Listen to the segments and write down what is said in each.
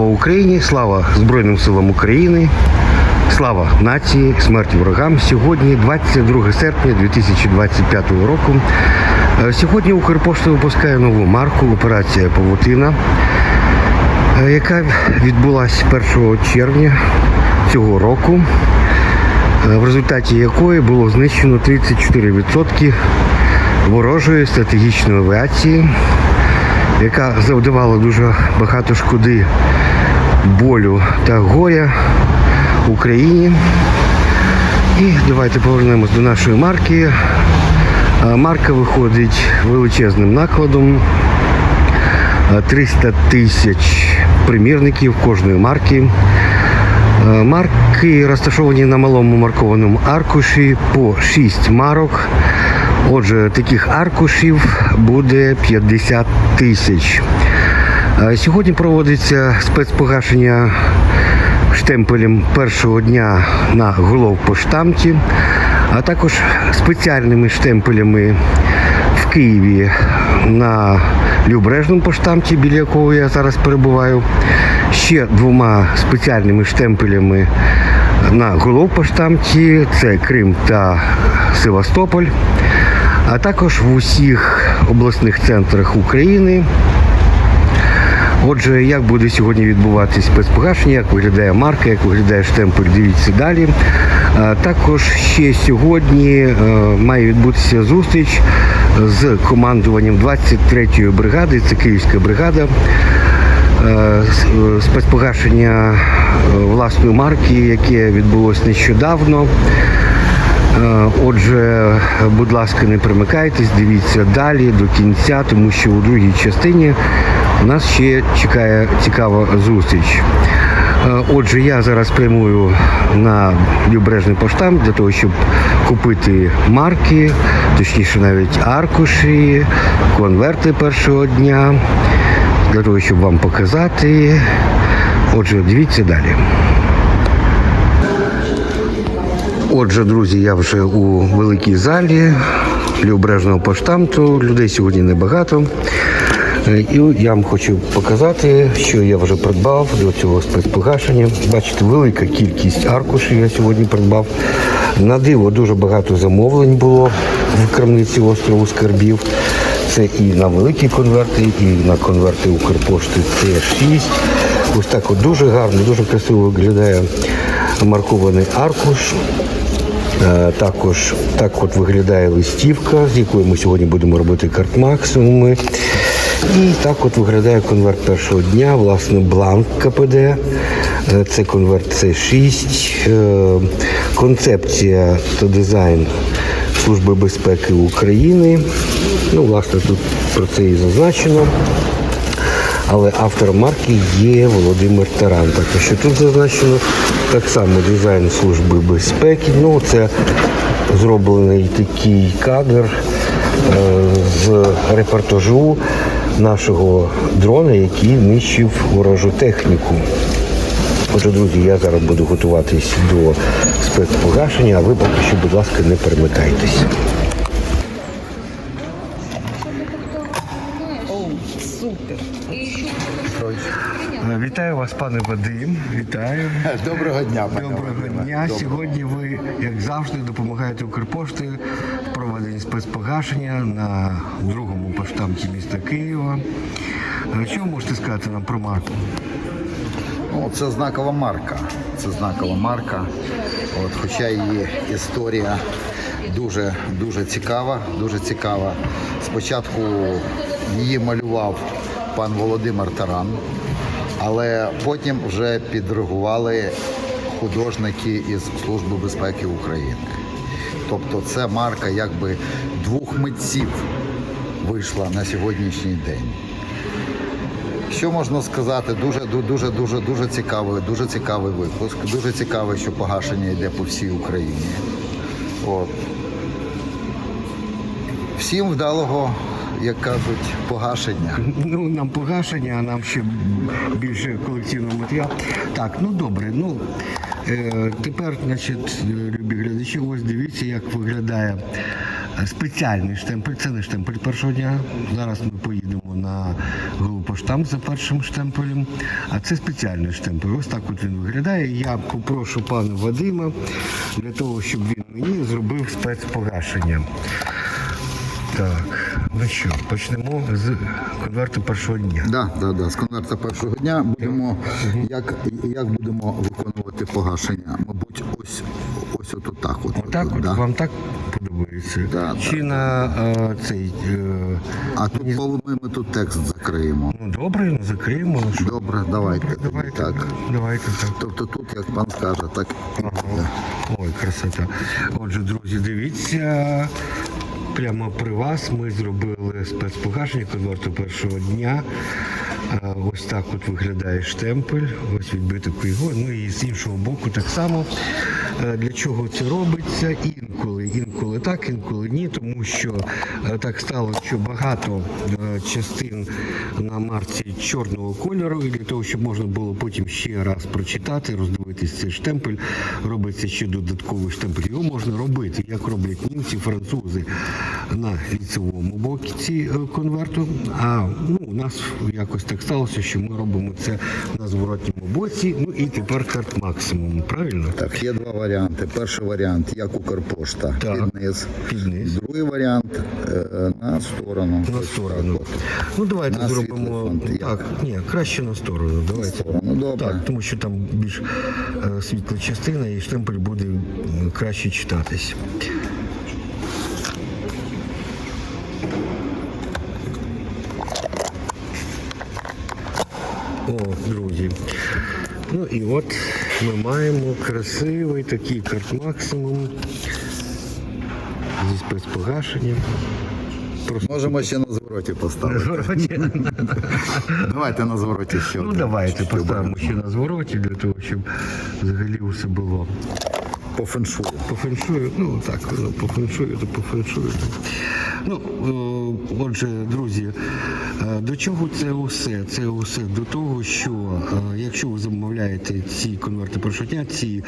Слава Україні! Слава Збройним силам України! Слава нації! Смерть ворогам! Сьогодні 22 серпня 2025 року. Е, Сьогодні Укрпошта випускає нову марку Операція Павутина, е, яка відбулася 1 червня цього року, е, в результаті якої було знищено 34% ворожої стратегічної авіації, яка завдавала дуже багато шкоди, болю та горя в Україні. І давайте повернемось до нашої марки. Марка виходить величезним накладом. Е, 300 тисяч примірників кожної марки. Марки розташовані на малому маркованому аркуші по 6 марок. Отже, таких аркушів буде 50 тисяч. Е, Сьогодні проводиться спецпогашення штемпелем першого дня на головпоштамті, а також спеціальними штемпелями в Києві на Любережному поштамті, біля якого я зараз перебуваю, ще двома спеціальними штемпелями на головпоштамті це Крим та Севастополь, а також в усіх обласних центрах України. Отже, як буде сьогодні відбуватись спецпогашення, як виглядає марка, як виглядає штемпель, дивіться далі. Також ще сьогодні е, має відбутися зустріч з командуванням 23-ї бригади, це Київська бригада. Е, е, Спецпогашення власної марки, яке відбулося нещодавно. Отже, будь ласка, не примикайтесь, дивіться далі до кінця, тому що у другій частині нас ще чекає цікава зустріч. Е, Отже, я зараз прямую на Любережний поштамт для того, щоб купити марки, точніше навіть аркуші, конверти першого дня, для того, щоб вам показати. Отже, дивіться далі. Отже, друзі, я вже у великій залі Любережного поштамту. Людей сьогодні небагато. Е, І я вам хочу показати, що я вже придбав до цього спецпогашення. Бачите, велика кількість аркушів я сьогодні придбав. На диво дуже багато замовлень було в крамниці острову Скарбів. Це і на великі конверти, і на конверти Укрпошти Т6. Ось так от дуже гарно, дуже красиво виглядає маркований аркуш. Е, Також так от виглядає листівка, з якою ми сьогодні будемо робити карт-максимуми. І так от виглядає конверт першого дня, власне, бланк КПД. Е, Це конверт С6. Е, Концепція та дизайн Служби безпеки України. Ну, власне, тут про це і зазначено. Але автором марки є Володимир Таран. Так що тут зазначено так само дизайн Служби безпеки. Ну, це зроблений такий кадр е, з репортажу нашого дрона, який нищив ворожу техніку. Отже, друзі, я зараз буду готуватись до спецпогашення, а ви поки що, будь ласка, не перемикайтесь. Супер. Вітаю вас, пане Вадим. Вітаю. Доброго дня, пане Доброго дня. Доброго. Сьогодні ви, як завжди, допомагаєте Укрпошти в проведенні спецпогашення на другому поштамті міста Києва. Ви можете сказати нам про марку? Ну, це знакова марка. Це знакова марка. От, хоча її історія дуже дуже цікава. Дуже цікава. Спочатку її малював пан Володимир Таран, але потім вже підрегували художники із Служби безпеки України. Тобто це марка якби двох митців вийшла на сьогоднішній день. Що можна сказати? Дуже ду- дуже дуже дуже цікавий, дуже цікавий випуск. Дуже цікавий, що погашення йде по всій Україні. От. Всім вдалого, як кажуть, погашення. Ну, нам погашення, а нам ще більше колекційного матеріалу. Так, ну добре. Ну тепер, значить, е, любі глядачі, ось дивіться, як виглядає спеціальний штемпель. Це не штемпель першого дня. Зараз ми поїдемо на Голопоштамп за першим штемпелем. А це спеціальний штемпель. Ось так от він виглядає. Я попрошу пана Вадима для того, щоб він мені зробив спецпогашення. Так, ну що, почнемо з конверту першого дня. Да, да, да. З конверта першого дня будемо як, як будемо виконувати погашення. Мабуть, ось ось от так. От, Отак от да. вам так подобається? Да, Чи да, на е, цей. Е, А тут по- ми, ми тут текст закриємо. ну добре, ну закриємо. Ну, що? Добре, давайте. Давайте, Так. давайте так. Тобто тут, як пан скаже, так і буде. Ой, красота. Отже, друзі, дивіться. Прямо при вас ми зробили спецпогашення конверту першого дня. Ось так от виглядає штемпель, ось відбиток його. Ну і з іншого боку так само. Е, Для чого це робиться? Інколи, інколи так, інколи ні, тому що е, так стало, що багато е, частин на марці чорного кольору, і для того, щоб можна було потім ще раз прочитати, роздивитись цей штемпель, робиться ще додатковий штемпель. Його можна робити, як роблять німці, французи на ліцевому боці конверту. А ну, у нас якось так сталося, що ми робимо це на зворотньому боці. Ну і тепер карт максимум, правильно? Так, є два варіанти. Перший варіант, як Укрпошта, Так. під низ. Другий варіант е, на сторону. На сторону. Ну давайте На зробимо світлий фонд, так. Ні, краще на сторону. Давайте. сторону, добре. Так, тому що там більш е, світла частина і штемпель буде м, краще читатись. О, друзі. Ну і от ми маємо красивий такий карт максимум зі спецпогашенням. Можемо ще на звороті поставити. Давайте на звороті ще Ну один. давайте Щоб поставимо ще на звороті для того, щоб взагалі усе було. По феншую. По феншую, ну так, ну, по феншую, то по феншую. Ну, е, отже, друзі, до чого це усе? Це усе до того, що е, якщо ви замовляєте ці конверти першого ці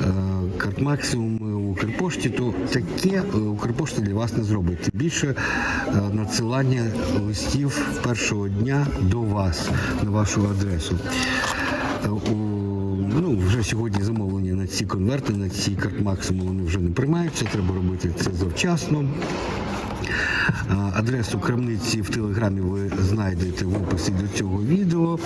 е, карт максимуми у Укрпошті, то таке е, Укрпошта для вас не зробить. Більше надсилання листів першого дня до вас на вашу адресу. Ну, вже сьогодні замовлення на ці конверти, на ці карт максимум вони вже не приймаються. Треба робити це завчасно. Адресу крамниці в телеграмі ви знайдете в описі до цього відео.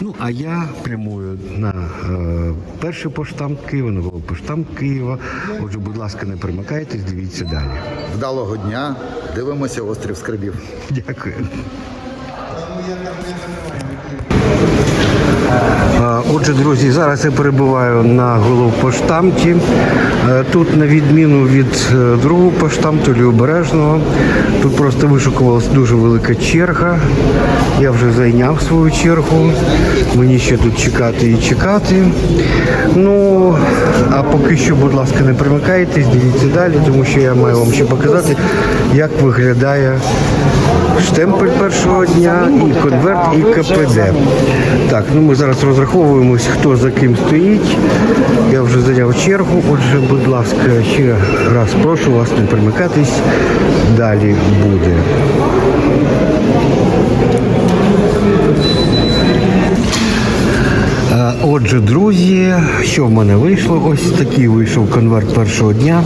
Ну а я прямую на е, перший поштам Києва, на поштам Києва. Отже, будь ласка, не примикайтесь, дивіться далі. Вдалого дня. Дивимося острів Скрибів. Дякую. Отже, друзі, зараз я перебуваю на головпоштамті. Е, Тут, на відміну від е, другого поштамту Лівобережного, тут просто вишукувалася дуже велика черга. Я вже зайняв свою чергу. Мені ще тут чекати і чекати. Ну, а поки що, будь ласка, не примикайтесь, дивіться далі, тому що я маю вам ще показати, як виглядає штемпель першого дня, і конверт, і КПД. Так, ну ми зараз розраховуємось, хто за ким стоїть. Я вже зайняв чергу. Отже, будь ласка, ще раз прошу вас не примикатись. Далі буде. Е, Отже, друзі, що в мене вийшло? Ось такий вийшов конверт першого дня.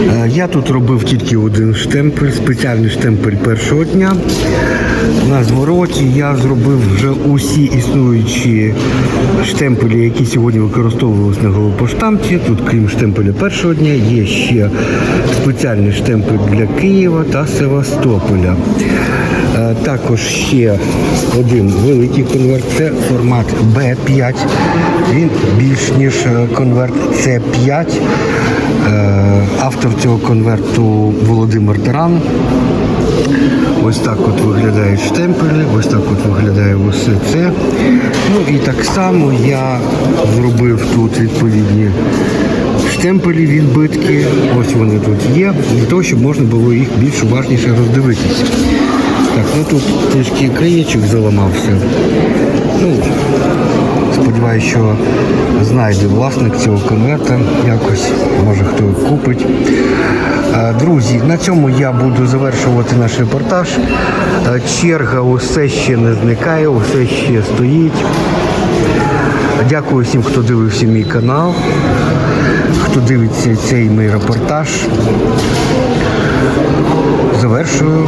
Е, Я тут робив тільки один штемпель, спеціальний штемпель першого дня. На звороті я зробив вже усі існуючі штемпелі, які сьогодні використовувалися на головпоштамті. Тут, крім штемпеля першого дня, є ще спеціальний штемпель для Києва та Севастополя. Е, Також ще один великий конверт це формат B5. Він більш ніж е, конверт C5. Е, Автор цього конверту Володимир Таран. Ось так от виглядають штемпелі, ось так от виглядає усе це. Ну і так само я зробив тут відповідні штемпелі відбитки. Ось вони тут є, для того, щоб можна було їх більш уважніше роздивитися. Так, ну тут трішки краєчок заламався. Ну, сподіваюся, що знайде власник цього конверта якось, може хто купить. Друзі, на цьому я буду завершувати наш репортаж. Черга усе ще не зникає, усе ще стоїть. Дякую всім, хто дивився мій канал, хто дивиться цей мій репортаж. Завершую.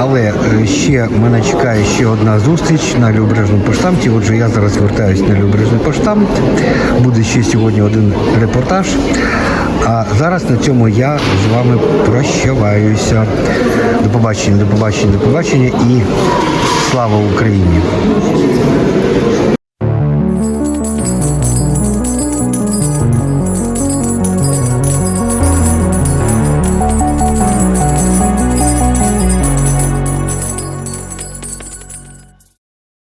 Але е, ще мене чекає ще одна зустріч на Любережному поштамті. Отже, я зараз вертаюсь на Любережний поштамт. Буде ще сьогодні один репортаж. А зараз на цьому я з вами прощаваюся. До побачення, до побачення, до побачення і слава Україні!